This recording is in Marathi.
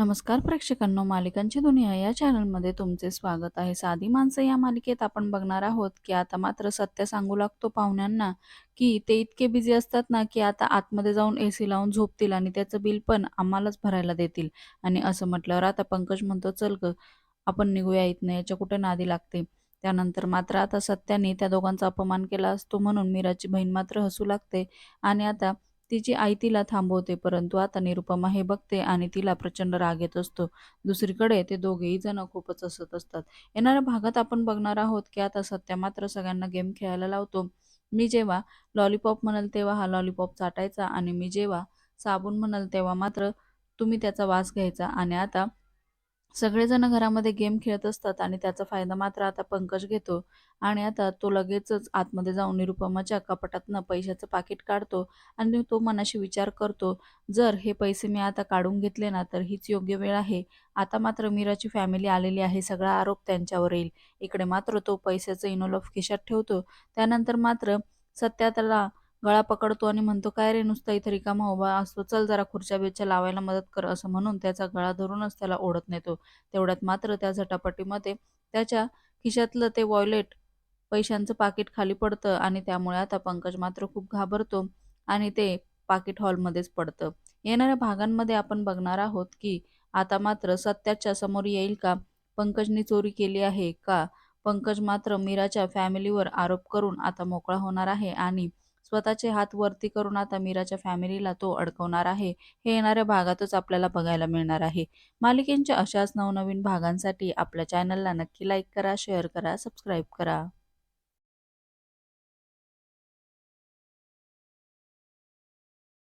नमस्कार प्रेक्षकांनो मालिकांची दुनिया या चॅनलमध्ये तुमचे स्वागत आहे. साधी माणसं या मालिकेत आपण बघणार आहोत की आता मात्र सत्य सांगू लागतो पाहुण्यांना की ते इतके बिझी असतात ना की आता आतमध्ये जाऊन ए सी लावून झोपतील आणि त्याचं बिल पण आम्हालाच भरायला देतील. आणि असं म्हटल्यावर आता पंकज म्हणतो चल ग आपण निघूया इथनं याच्या कुठे नादी लागते? त्यानंतर मात्र आता सत्याने त्या दोघांचा अपमान केला असतो म्हणून मीराची बहीण मात्र हसू लागते. आणि आता तिची आई तिला थांबवते परंतु आता निरुपमा हे बघते आणि तिला प्रचंड राग येत असतो. दुसरीकडे ते दोघेही जण खूपच असत असतात. येणाऱ्या भागात आपण बघणार आहोत की आता सत्या मात्र सगळ्यांना गेम खेळायला लावतो. मी जेव्हा लॉलीपॉप म्हणाल तेव्हा हा लॉलीपॉप चाटायचा आणि मी जेव्हा साबून म्हणाल तेव्हा मात्र तुम्ही त्याचा वास घ्यायचा आणि आता सगळेजण घरामध्ये गेम खेळत असतात आणि त्याचा फायदा मात्र आता पंकज घेतो. आणि आता तो लगेचच आतमध्ये जाऊन निरुपमाच्या कपाटातनं पैशाचं पाकिट काढतो आणि तो मनाशी विचार करतो जर हे पैसे मी आता काढून घेतले ना तर हीच योग्य वेळ आहे. आता मात्र मीराची फॅमिली आलेली आहे सगळा आरोप त्यांच्यावर येईल. इकडे मात्र तो पैशाचं इनोलॉफ खिशात ठेवतो. त्यानंतर मात्र सत्या त्याला गळा पकडतो आणि म्हणतो काय रे नुसता इथे रिकामा उभा असतो चल जरा खुर्च्या बिरच्या लावायला मदत कर असं म्हणून त्याचा गळा धरूनच त्याला ओढत नेतो. तेवढ्यात मात्र त्या झटापटीमध्ये त्याच्या खिशातलं ते वॉयलेट पैशांचं पाकिट खाली पडतं आणि त्यामुळे आता पंकज मात्र खूप घाबरतो आणि ते पाकिट हॉलमध्येच पडतं. येणाऱ्या भागांमध्ये आपण बघणार आहोत की आता मात्र सत्याच्या समोर येईल का? पंकजनी चोरी केली आहे का? पंकज मात्र मीराच्या फॅमिलीवर आरोप करून आता मोकळा होणार आहे आणि स्वतःचे हात वरती करून आता मीराच्या फॅमिलीला तो अडकवणार आहे. हे येणाऱ्या भागातच आपल्याला बघायला मिळणार आहे. मालिकेंच्या अशाच नवनवीन भागांसाठी आपल्या चॅनलला नक्की लाईक करा शेअर करा सबस्क्राईब करा.